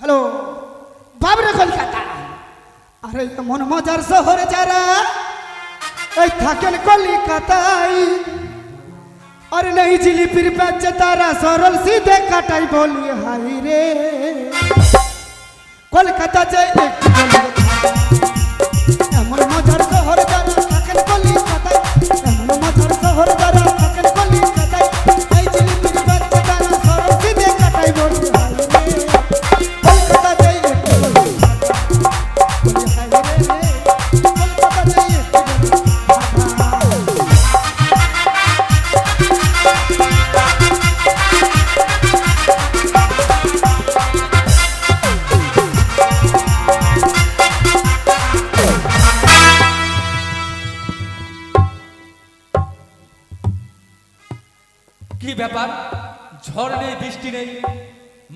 Hello, বাবরে কলকাতা। আরে এমন মজার শহরে যারা, এই থাকেন কলিকাতায়। আর, নেই জিলিপির প্যাচে তারা সরল সিধে কাটাই বলি, হাই রে। কলকাতা যে একটু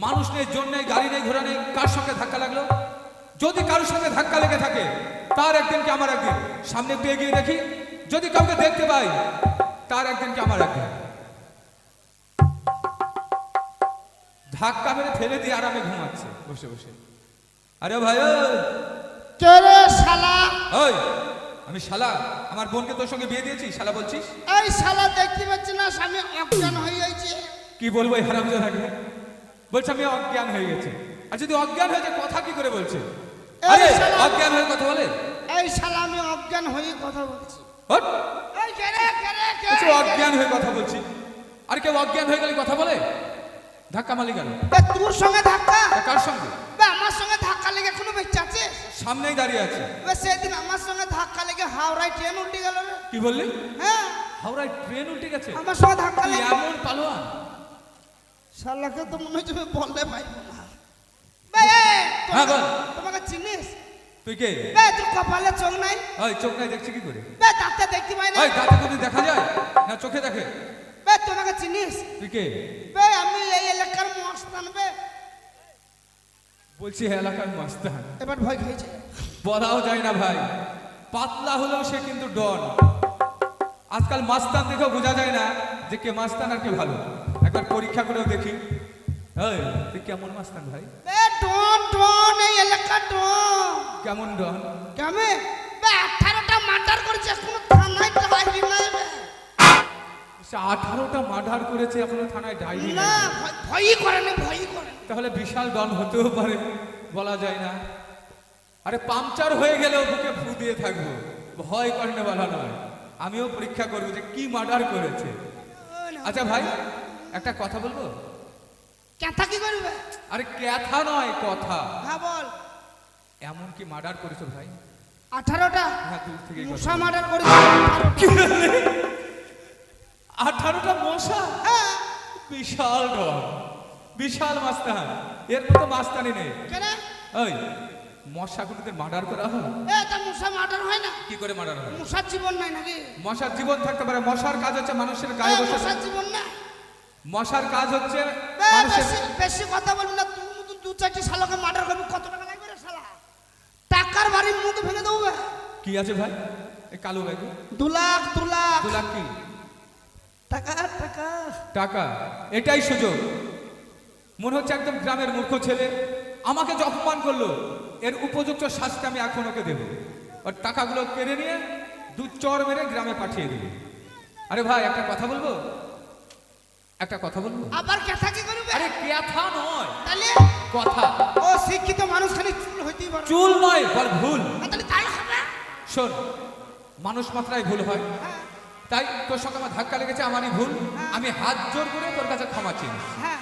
মানুষ নেই জন নেই গাড়ি নেই ঘোড়া নেই কার সঙ্গে ধাক্কা লাগল? যদি কারোর সঙ্গে ধাক্কা লেগে থাকে তার একদিন কি আমার একদিন। সামনে একটু এগিয়ে দেখি যদি কাউকে দেখতে পাই তার একদিন কি আমার একদিন। ধাক্কা মেরে ফেলে দিয়ে আরামে ঘুমাচ্ছে। বসে বসে। আরে ভাই রে শালা? ওই আমি শালা। আমার বোনকে তোর সঙ্গে বিয়ে দিয়েছি শালা বলছিস? এই শালা দেখতে পাচ্ছি না স্বামী অজ্ঞান হয়ে যাচ্ছে কি বলব এই হারামজাদাকে? বলছে আমি অজ্ঞান হয়ে গেছে। আর যদি অজ্ঞান হয়ে যায় কথা কি করে বলছে? আরে অজ্ঞান হয়ে কথা বলে? এই শালা আমি অজ্ঞান হয়ে কথা বলছি। অজ্ঞান হয়ে কথা বলছি। আর কেউ অজ্ঞান হয়ে গেলে কথা বলে? ধাক্কা মালি গেল এ, তোর সঙ্গে ধাক্কা? কার সঙ্গে? বে, আমার সঙ্গে ধাক্কা লেগে এখনও বেঁচে আছে? সামনেই দাঁড়িয়ে আছে। সেদিন আমার সঙ্গে ধাক্কা লেগে হাওড়ায় ট্রেন উল্টে গেল কি বললি? হ্যাঁ। হাওড়ায় ট্রেন উল্টে গেছে? আমার সঙ্গে ধাক্কা লেগে এমন পালোয়ান। শালাকে তো মনে হচ্ছে আমি বলতে পারব না। বে, হ্যাঁ, তোমাকে- চিনিস? তুই কে? বে তোর কপালে চোখ নাই? ওই চোখ নাই দেখছি কি করে? বে দাঁতে দেখতে পাই না। ওই দাঁতে কোনো দেখা যায় না চোখে দেখে? বে তোমাকে চিনিস? তুই কে? বে আমি এই এলাকার মস্তান বে। বলছি "হ্যাঁ, এলাকার মাস্তান এবার ভয় খেয়েছে বলাও যায় না ভাই। পাতলা হলেও সে কিন্তু ডন। আজকাল মাস্তান দেখেও বোঝা যায় না যে কে মাস্তান আর কে ভালো। একবার পরীক্ষা করেও দেখি। এই তুই কেমন মাস্তান ভাই? বে ডন ডন এই এলাকা ডন। কেমন ডন? বে মার্ডার করেছে এখনও থানায় ডায়েরি নাই বে সে আঠারোটা মার্ডার করেছে এখনও থানায় ডায়েরি না ভয়ই করে না ভয়ই করে তাহলে বিশাল ডন হতেও পারে বলা যায় না। আরে পাংচার হয়ে গেলেও বুকে ফু দিয়ে থাকব। ভয় করে বলা নয়। আমিও পরীক্ষা করব যে কি মার্ডার করেছে। আচ্ছা ভাই একটা কথা বলব? ক্যাথা কি করবে? আরে ক্যাথা নয় কথা। হ্যাঁ বল। এমন কি মার্ডার করেছ ভাই? আঠারোটা? হ্যাঁ দূর থেকে মশা মার্ডার করেছে। 18 আঠারোটা মশা? হ্যাঁ। বিশাল ডর বিশাল মাস্তান। এর মতো মাস্তানি নেই। কেন? ওই মশাগুলোদের মার্ডার করা হয়? এ তা মশা মার্ডার হয় না। কি করে মার্ডার হয়? মশার জীবন নাই নাকি? মশার জীবন থাকতে পারে। মশার কাজ হচ্ছে মানুষের গায়ে বসে মশার জীবন না মশার কাজ হচ্ছে বেশি কথা বলবি না তুই দু চারটি শালাকে মার্ডার করবি কত টাকা লাগবে রে শালা? টাকার বাড়ি মুখ ভেঙে দেবো। কি আছে ভাই? এই কালো ভাই দু লাখ দু লাখ। দু লাখ কি? টাকা টাকা। টাকা। এটাই সুযোগ। মনে হচ্ছে একদম গ্রামের মূর্খ ছেলে। আমাকে যে অপমান করল এর উপযুক্ত শাস্তি আমি এখন ওকে দেবো। ওর টাকাগুলো কেড়ে নিয়ে দু চর মেরে গ্রামে পাঠিয়ে দেবো। আরে ভাই একটা কথা বলব? একটা কথা বলব? আবার ক্যাথা কি করবে? আরে ক্যাথা নয়। তাহলে? কথা। ও শিক্ষিত মানুষ খালি চুল হইতেই পারে। চুল নয় বল ভুল। তাহলে তাই হবে? শোন মানুষ মাত্রায় ভুল হয়। হ্যাঁ। তাই তোর সঙ্গে আমার ধাক্কা লেগেছে আমারই ভুল। আমি হাত জোর করে তোর কাছে ক্ষমা চিনি হ্যাঁ।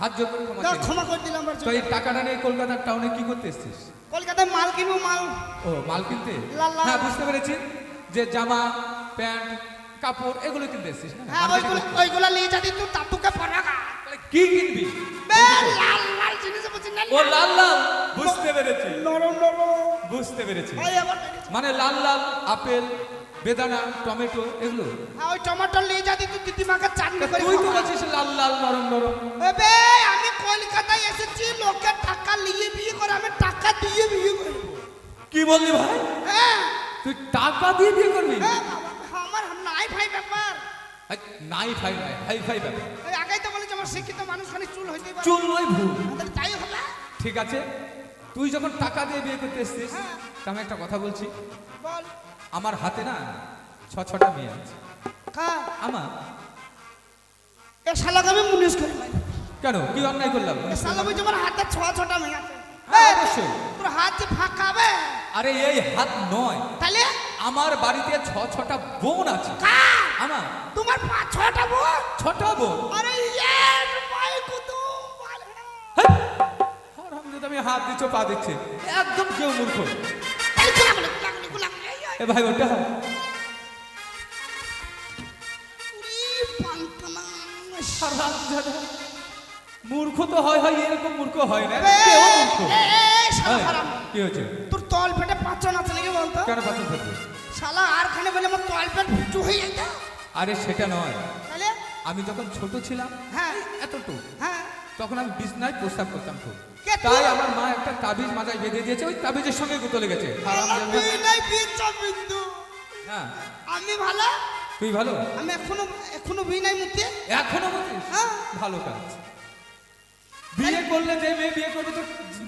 হাত জোর করে ক্ষমা চিনি ক্ষমা করে দিলাম আমার তো জন্য। এই টাকাটা নিয়ে কলকাতার টাউনে কি করতে এসছিস? কলকাতায় মাল কিনবো মাল। ও মাল কিনতে। হ্যাঁ বুঝতে পেরেছি যে জামা প্যান্ট কাপড় এগুলো কিনতে এসছিস হ্যাঁ ওইগুলো ওইগুলো নিয়ে যাবি তুই তাতুকে পরাগা কি কিনবি? লাল লাল জিনিস বুঝি না ও লাল লাল বুঝতে পেরেছি। নরম নরম। বুঝতে পেরেছি। মানে লাল লাল আপেল বেদানা টমেটো এগুলো? হ্যাঁ ওই টমেটো নিয়ে যাবি তুই দিদিমাকে চাটনি করে তুই তো বলছিস লাল লাল নরম। নরম এবে আমি কলকাতায় এসেছি লোকের টাকা নিয়ে বিয়ে করে আমি টাকা দিয়ে বিয়ে করব কি বললি ভাই? হ্যাঁ। তুই টাকা দিয়ে বিয়ে করবি হ্যাঁ নাই ফাই নাই হাই ফাই ব্যাপার। আগেই তো বলেছি আমার শিক্ষিত মানুষ খালি চুল হইতেই পারে। চুল নয় ভুল। তাই হবে? ঠিক আছে। তুই যখন টাকা দিয়ে বিয়ে করতে এসছিস হ্যাঁ। তা আমি একটা কথা বলছি। বল। আমার হাতে না ছ ছটা মেয়ে আছে। আমার। এ শালাকে আমি মুনিশ করি। কেন? কি অন্যায় করলাম? এ শালা বুঝি আমার হাতে ছ ছটা মেয়ে আছে। হ্যাঁ, অবশ্যই। তোর হাত যে ফাঁকা হবে? আরে এই হাত নয়। তাহলে? আমার বাড়িতে ছ ছটা বোন আছে। কা আমার তোমার পাঁচ ছটা বোন ছটা বোন আরে ইয়ের কুতু আমি হাত দিচ্ছ পা দিচ্ছে একদম কেউ মূর্খ। এ ভাই ওটা। মূর্খ তো হয় হয় এরকম মূর্খ হয় না। কেউ মূর্খ। কি হয়েছে? তোর তল পেটে পাঁচজন আছে নাকি বলতো? কেন পাচন থাকবে? শালা আর খানে বলে আমার তল পেট ফুচু হয়ে যেত আরে সেটা নয়। তাহলে? আমি যখন ছোট ছিলাম হ্যাঁ। এতটুকু। হ্যাঁ। তখন আমি বিছনায় প্রস্তাব করতাম খুব। তাই? আমার মা একটা তাবিজ মাথায় বেঁধে দিয়েছে ওই তাবিজের সঙ্গে গুতো লেগেছে। হারামজাদা। তুই নাই বিচ্ছা বিন্দু হ্যাঁ। আমি ভালো? তুই ভালো? আমি এখনও এখনও বিয়ে নাই মুক্তি এখনও বলছিস হ্যাঁ। ভালো কাজ। বিয়ে করলে যে মেয়ে বিয়ে করবে তো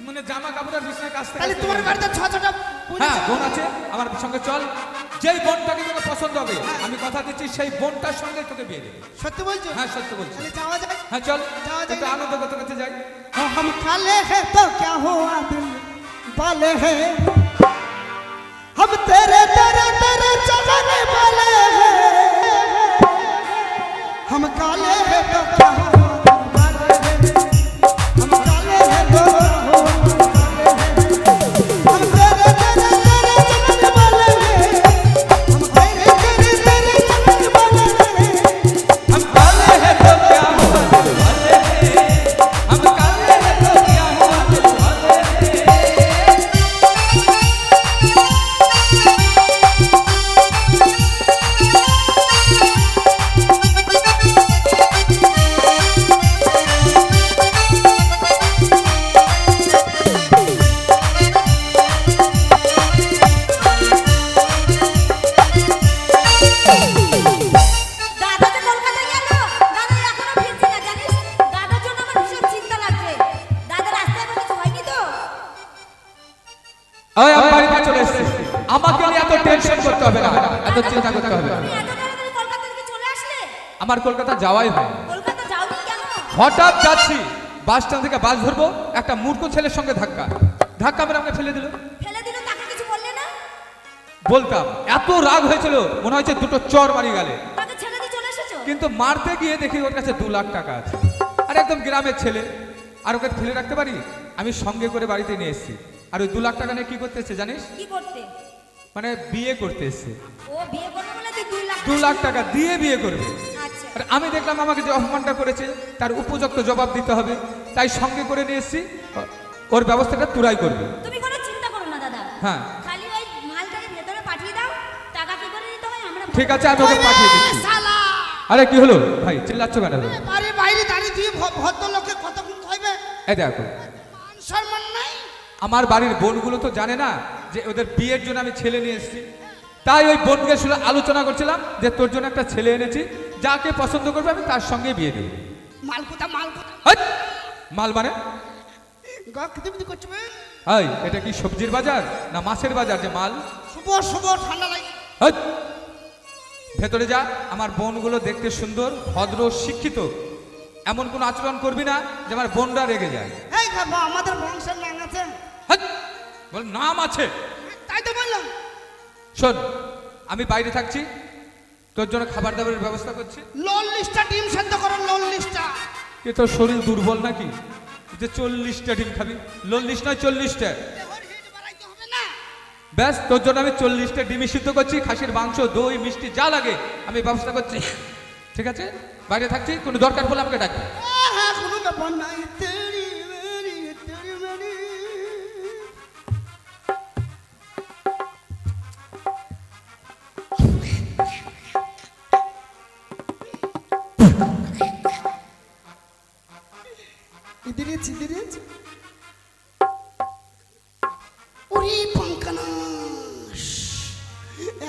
মানে জামা কাপড় আর বিছনায় কাচতে তাহলে কাচতে তোমার যাবে। বাড়িতে ছ ছটা বোন হ্যাঁ আছে? বোন আছে আমার সঙ্গে চল যেই বোনটাকে তোকে পছন্দ হবে আমি কথা দিচ্ছি সেই বোনটার সঙ্গে তোকে বিয়ে দেবে সত্যি বলছো হ্যাঁ সত্য বলছি তাহলে যাওয়া যায় হ্যাঁ চল যাওয়া যায় একটু না? আনন্দ করতে করতে যাই हाँ, हम काले हैं तो क्या हुआ दिल वाले हैं हम तेरे तेरे হবে না। এত চিন্তা করতে হবে আমার কলকাতা যাওয়াই হয় হঠাৎ যাচ্ছি বাস স্ট্যান্ড থেকে বাস ধরবো একটা মূর্খ ছেলের সঙ্গে ধাক্কা। ধাক্কা মেরে আমাকে ফেলে দিল। বলতাম এত রাগ হয়েছিল মনে হয়েছে দুটো চর মারি গেলে। কিন্তু মারতে গিয়ে দেখি ওর কাছে দু লাখ টাকা আছে। আর একদম গ্রামের ছেলে। আর ওকে ফেলে রাখতে পারি? আমি সঙ্গে করে বাড়িতে নিয়ে এসেছি। আর ওই দু লাখ টাকা নিয়ে কি করতে এসছে জানিস? কি করতে? মানে বিয়ে করতে এসছে ও বিয়ে করবে বলে তুই দুই লাখ দু লাখ টাকা দিয়ে বিয়ে করবে। আচ্ছা। আর আমি দেখলাম আমাকে যে অপমানটা করেছে তার উপযুক্ত জবাব দিতে হবে। তাই সঙ্গে করে নিয়ে এসেছি ওর ব্যবস্থাটা তুরাই করবে। তুমি কোনো চিন্তা করো না দাদা। হ্যাঁ। খালি ওই মালটাকে ভেতরে পাঠিয়ে দাও টাকা কি করে নিতে হয় আমরা ঠিক আছে আমি ওকে পাঠিয়ে দিচ্ছি। আরে কি হলো? ভাই চিল্লাচ্ছ কেন? বাড়ির বাইরে দাঁড়িয়ে তুই ভদ্রলোককে কতক্ষণ কইবে এই দেখো। মান সম্মান নাই? আমার বাড়ির বোনগুলো তো জানে না যে ওদের বিয়ের জন্য আমি ছেলে নিয়ে এসেছি। তাই ওই বোনকে শুনে আলোচনা করছিলাম যে তোর জন্য একটা ছেলে এনেছি যাকে পছন্দ করবে আমি তার সঙ্গে বিয়ে দেবো। মালকুতা মালকুতা। মাল মানে? হাই এটা কি সবজির বাজার না মাছের বাজার যে মাল? শুভ শুভ ঠান্ডা লাগে। ভেতরে যা আমার বোনগুলো দেখতে সুন্দর ভদ্র শিক্ষিত। এমন কোনো আচরণ করবি না যে আমার বোনরা রেগে যায়। আমাদের বংশের নাম! বল নাম আছে। তাই তো বললাম। শোন আমি বাইরে থাকছি তোর জন্য খাবার দাবারের ব্যবস্থা করছি। লোন লিস্টটা ডিম সেদ্ধ করো লোন লিস্টটা এ তোর শরীর দুর্বল নাকি? যে চল্লিশটা ডিম খাবি চল্লিশ নয় চল্লিশটা। দেহর হিট বাড়াইতে হবে না। ব্যাস তোর জন্য আমি চল্লিশটা ডিমি সিদ্ধ করছি খাসির মাংস দই মিষ্টি যা লাগে আমি ব্যবস্থা করছি। ঠিক আছে? বাইরে থাকছি কোনো দরকার পড়লে আমাকে ডাকবি। কোনো ব্যাপার নাই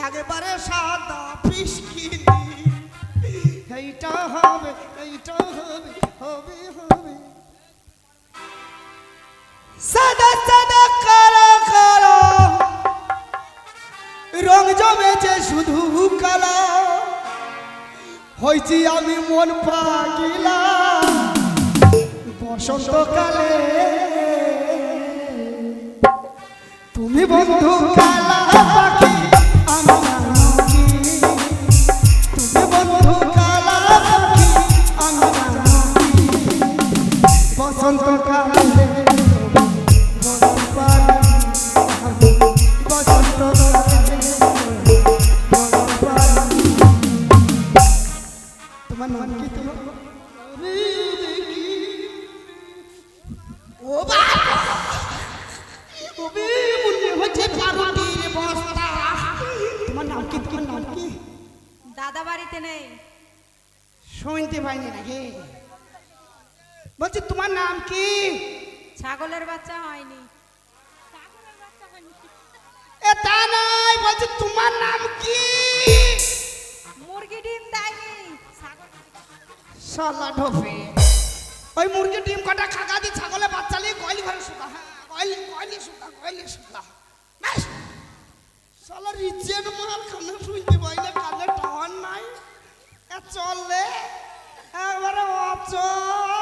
একবারে সাদা পিসকিনি। এইটা হবে এইটা হবে হবে হবে। সাদা সাদা, কালো কালো। রং জমেছে শুধু কালো। হয়েছি আমি মন পাগিলা। বসন্তকালে। তুমি বন্ধু কালা পাখি। বলছি তোমার নাম কি? ছাগলের বাচ্চা হয়নি। এ তা নাই বলছি তোমার নাম কি? মুরগি ডিম দেয়নি। শালা ঢোপে। ওই মুরগি ডিম কটা খাকা দি ছাগলে বাচ্চা নিয়ে গয়লি ঘরে শুকা হ্যাঁ গয়লি গয়লি শুকা গয়লি শুকা ব্যাস শালা রিজেক্ট মাল খানে শুনতে পাই না কানে টাওয়ার নাই। এ চলে একবারে অচল।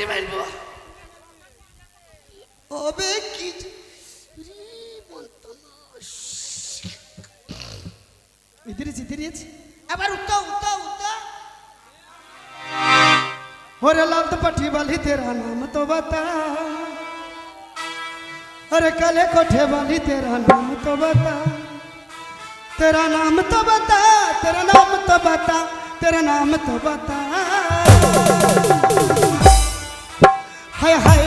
প্যান ছিঁড়ে ফেলবো হবে কি যে- রি বলতো না। ইধরে ইধরে এবার উঠো উঠো উঠো अरे लाल पठी वाली तेरा नाम तो बता अरे काले कोठे वाली तेरा नाम तो बता तेरा नाम तो बता तेरा नाम तो बता तेरा नाम तो बता Hey, hey.